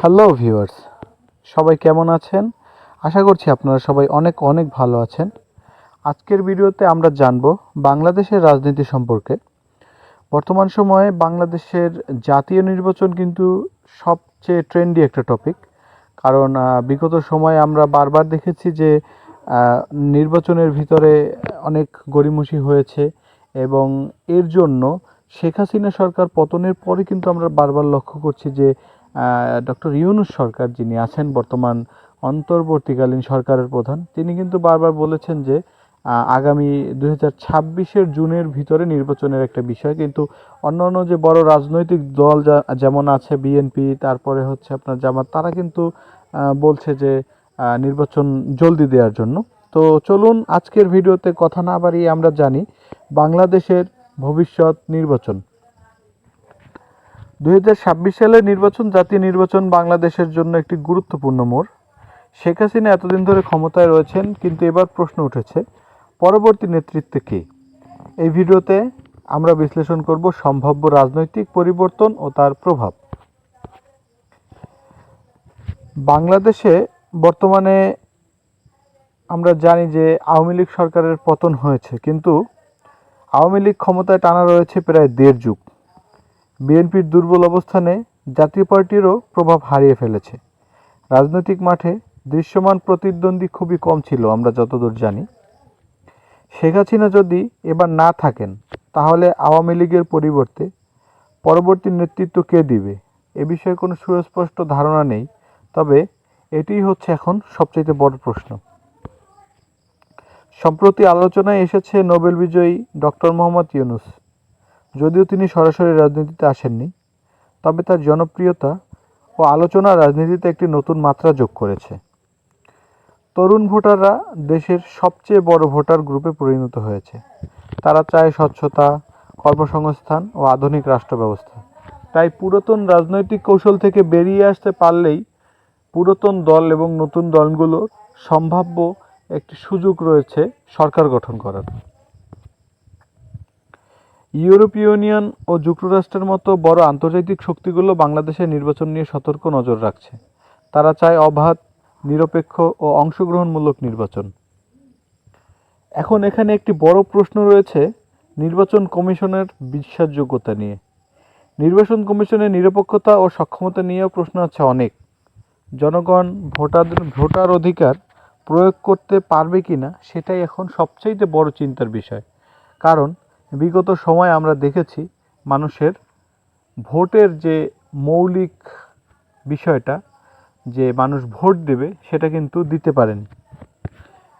Hello viewers সবাই কেমন আছেন? আশা করছি আপনারা সবাই অনেক অনেক ভালো আছেন। আজকের ভিডিওতে আমরা জানব বাংলাদেশের রাজনীতি সম্পর্কে। বর্তমান সময়ে বাংলাদেশের জাতীয় নির্বাচন কিন্তু সবচেয়ে ট্রেন্ডি একটা টপিক কারণ বিগত সময়ে আমরা বারবার দেখেছি যে নির্বাচনের ভিতরে অনেক গড়িমসি হয়েছে এবং এর জন্য শেখ হাসিনা সরকার পতনের পরে কিন্তু আমরা বারবার লক্ষ্য করছি যে ডক্টর ইউনুস সরকার যিনি আছেন বর্তমান অন্তর্বর্তীকালীন সরকারের প্রধান, তিনি কিন্তু বারবার বলেছেন যে আগামী দুই হাজার জুনের ভিতরে নির্বাচনের একটা বিষয়, কিন্তু অন্যান্য যে বড় রাজনৈতিক দল যেমন আছে বিএনপি তারপরে হচ্ছে আপনার জামাত, তারা কিন্তু বলছে যে নির্বাচন জলদি দেওয়ার জন্য। তো চলুন আজকের ভিডিওতে কথা না বাড়িয়ে আমরা জানি বাংলাদেশের ভবিষ্যৎ নির্বাচন। দুই সালের নির্বাচন, জাতীয় নির্বাচন বাংলাদেশের জন্য একটি গুরুত্বপূর্ণ মোড়। শেখ হাসিনা এতদিন ধরে ক্ষমতায় রয়েছেন, কিন্তু এবার প্রশ্ন উঠেছে, পরবর্তী নেতৃত্বে কে? এই ভিডিওতে আমরা বিশ্লেষণ করব সম্ভাব্য রাজনৈতিক পরিবর্তন ও তার প্রভাব। বাংলাদেশে বর্তমানে আমরা জানি যে আওয়ামী লীগ সরকারের পতন হয়েছে, কিন্তু আওয়ামী লীগ ক্ষমতায় টানা রয়েছে প্রায় দেড় যুগ। বিএনপির দুর্বল অবস্থানে জাতীয় পার্টিরও প্রভাব হারিয়ে ফেলেছে। রাজনৈতিক মাঠে দৃশ্যমান প্রতিদ্বন্দ্বী খুবই কম ছিল, আমরা যতদূর জানি। শেখ হাসিনা যদি এবার না থাকেন, তাহলে আওয়ামী লীগের পরিবর্তে পরবর্তী নেতৃত্ব কে দিবে? এ বিষয়ে কোনো সুস্পষ্ট ধারণা নেই, তবে এটিই হচ্ছে এখন সবচেয়ে বড় প্রশ্ন। সম্প্রতি আলোচনায় এসেছে নোবেল বিজয়ী ডক্টর মোহাম্মদ ইউনুস। যদিও তিনি সরাসরি রাজনীতিতে আসেননি, তবে তার জনপ্রিয়তা ও আলোচনা রাজনীতিতে একটি নতুন মাত্রা যোগ করেছে। তরুণ ভোটাররা দেশের সবচেয়ে বড় ভোটার গ্রুপে পরিণত হয়েছে। তারা চায় স্বচ্ছতা, কর্মসংস্থান ও আধুনিক রাষ্ট্র ব্যবস্থা। তাই পুরাতন রাজনৈতিক কৌশল থেকে বেরিয়ে আসতে পারলেই পুরাতন দল এবং নতুন দলগুলোর সম্ভাব্য একটি সুযোগ রয়েছে সরকার গঠন করার। ইউরোপীয় ইউনিয়ন ও যুক্তরাষ্ট্রের মতো বড় আন্তর্জাতিক শক্তিগুলো বাংলাদেশের নির্বাচন নিয়ে সতর্ক নজর রাখছে। তারা চায় অবাধ, নিরপেক্ষ ও অংশগ্রহণমূলক নির্বাচন। এখন এখানে একটি বড় প্রশ্ন রয়েছে নির্বাচন কমিশনের বিশ্বাসযোগ্যতা নিয়ে। নির্বাচন কমিশনের নিরপেক্ষতা ও সক্ষমতা নিয়েও প্রশ্ন আছে অনেক। জনগণ, ভোটারদের ভোটার অধিকার প্রয়োগ করতে পারবে কিনা, সেটাই এখন সবচাইতে বড় চিন্তার বিষয়। কারণ বিগত সময় আমরা দেখেছি মানুষের ভোটের যে মৌলিক বিষয়টা, যে মানুষ ভোট দেবে সেটা কিন্তু দিতে পারেন।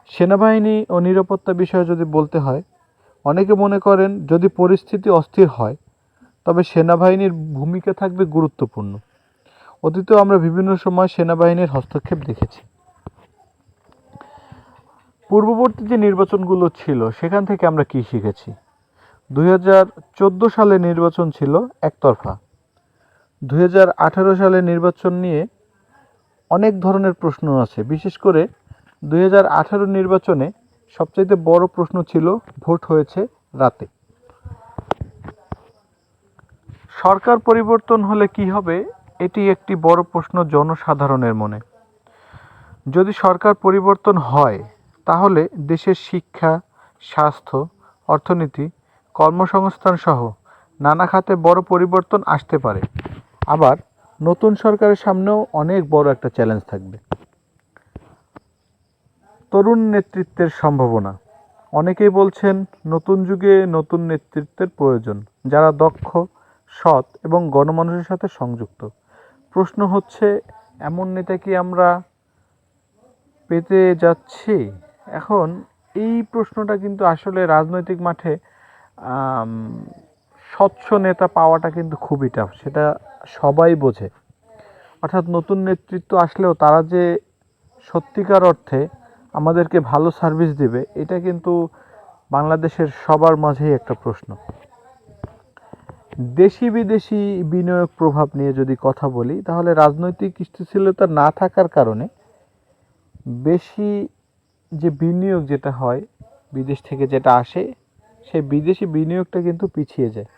সেনাবাহিনী ও নিরাপত্তা বিষয়ে যদি বলতে হয়, অনেকে মনে করেন যদি পরিস্থিতি অস্থির হয়, তবে সেনাবাহিনীর ভূমিকা থাকবে গুরুত্বপূর্ণ। অতীতেও আমরা বিভিন্ন সময় সেনাবাহিনীর হস্তক্ষেপ দেখেছি। পূর্ববর্তী যে নির্বাচনগুলো ছিল, সেখান থেকে আমরা কি শিখেছি? দুই হাজার চোদ্দ সালে নির্বাচন ছিল একতরফা। দুই হাজার আঠারো সালে নির্বাচন নিয়ে অনেক ধরনের প্রশ্ন আছে। বিশেষ করে দুই হাজার আঠারো নির্বাচনে সবচাইতে বড় প্রশ্ন ছিল, ভোট হয়েছে রাতে। সরকার পরিবর্তন হলে কি হবে, এটি একটি বড় প্রশ্ন জনসাধারণের মনে। যদি সরকার পরিবর্তন হয়, তাহলে দেশের শিক্ষা, স্বাস্থ্য, অর্থনীতি কর্মসংস্থান সহ নানা খাতে বড় পরিবর্তন আসতে পারে। আবার নতুন সরকারের সামনেও অনেক বড় একটা চ্যালেঞ্জ থাকবে। তরুণ নেতৃত্বের সম্ভাবনা। অনেকেই বলছেন নতুন যুগে নতুন নেতৃত্বের প্রয়োজন। যারা দক্ষ, সৎ এবং গণমানুষের সাথে সংযুক্ত। প্রশ্ন হচ্ছে, এমন নেতা কি আমরা পেতে যাচ্ছি? এখন এই প্রশ্নটা কিন্তু আসলে রাজনৈতিক মাঠে স্বচ্ছ নেতা পাওয়াটা কিন্তু খুবই টাফ সেটা সবাই বোঝে। অর্থাৎ নতুন নেতৃত্ব আসলেও তারা যে সত্যিকার অর্থে আমাদেরকে ভালো সার্ভিস দেবে, এটা কিন্তু বাংলাদেশের সবার মাঝেই একটা প্রশ্ন। দেশি বিদেশি বিনিয়োগ প্রভাব নিয়ে যদি কথা বলি, তাহলে রাজনৈতিক স্থিতিশীলতা না থাকার কারণে বেশি যে বিনিয়োগ যেটা হয়, বিদেশ থেকে যেটা আসে সেই বিদেশি বিনিয়োগটা কিন্তু পিছিয়ে যায়।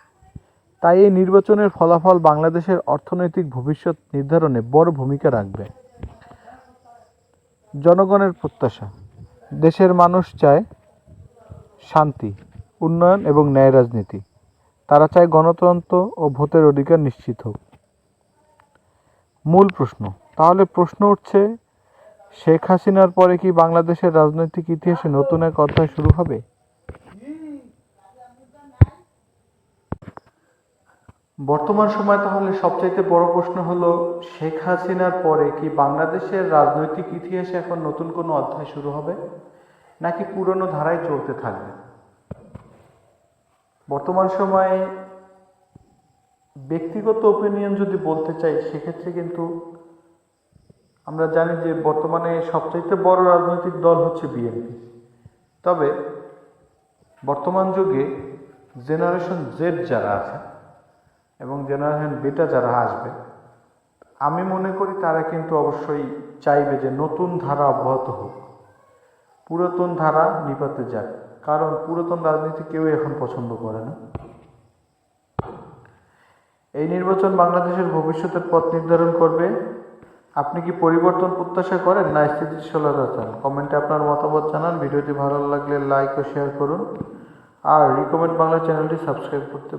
তাই এই নির্বাচনের ফলাফল বাংলাদেশের অর্থনৈতিক ভবিষ্যৎ নির্ধারণে বড় ভূমিকা রাখবে। জনগণের প্রত্যাশা, দেশের মানুষ চায় শান্তি, উন্নয়ন এবং ন্যায় রাজনীতি। তারা চায় গণতন্ত্র ও ভোটের অধিকার নিশ্চিত হোক। মূল প্রশ্ন, তাহলে প্রশ্ন উঠছে, শেখ হাসিনার পরে কি বাংলাদেশের রাজনৈতিক ইতিহাসে নতুন এক অধ্যায় শুরু হবে? বর্তমান সময় তাহলে সবচাইতে বড় প্রশ্ন হলো, শেখ হাসিনার পরে কি বাংলাদেশের রাজনৈতিক ইতিহাসে এখন নতুন কোনো অধ্যায় শুরু হবে? নাকি পুরনো ধারায় চলতে থাকবে? বর্তমান সময়ে ব্যক্তিগত ওপিনিয়ন যদি বলতে চাই, সেক্ষেত্রে কিন্তু আমরা জানি যে বর্তমানে সবচাইতে বড় রাজনৈতিক দল হচ্ছে বিএনপি। তবে বর্তমান যুগে জেনারেশন জেড যারা আছে এবং জেনারেশন বেটা যারা আসবে, আমি মনে করি তারা কিন্তু অবশ্যই চাইবে যে নতুন ধারা অব্যাহত হোক। পুরাতন ধারা নিপাতে যাক, কারণ পুরাতন রাজনীতি কেউ এখন পছন্দ করে না। এই নির্বাচন বাংলাদেশের ভবিষ্যতের পথ নির্ধারণ করবে। আপনি কি পরিবর্তন প্রত্যাশা করেন না স্থিতিশীলতা চান? কমেন্টে আপনার মতামত জানান। ভিডিওটি ভালো লাগলে লাইক ও শেয়ার করুন। আর রিকমেন্ড বাংলা চ্যানেলটি সাবস্ক্রাইব করতে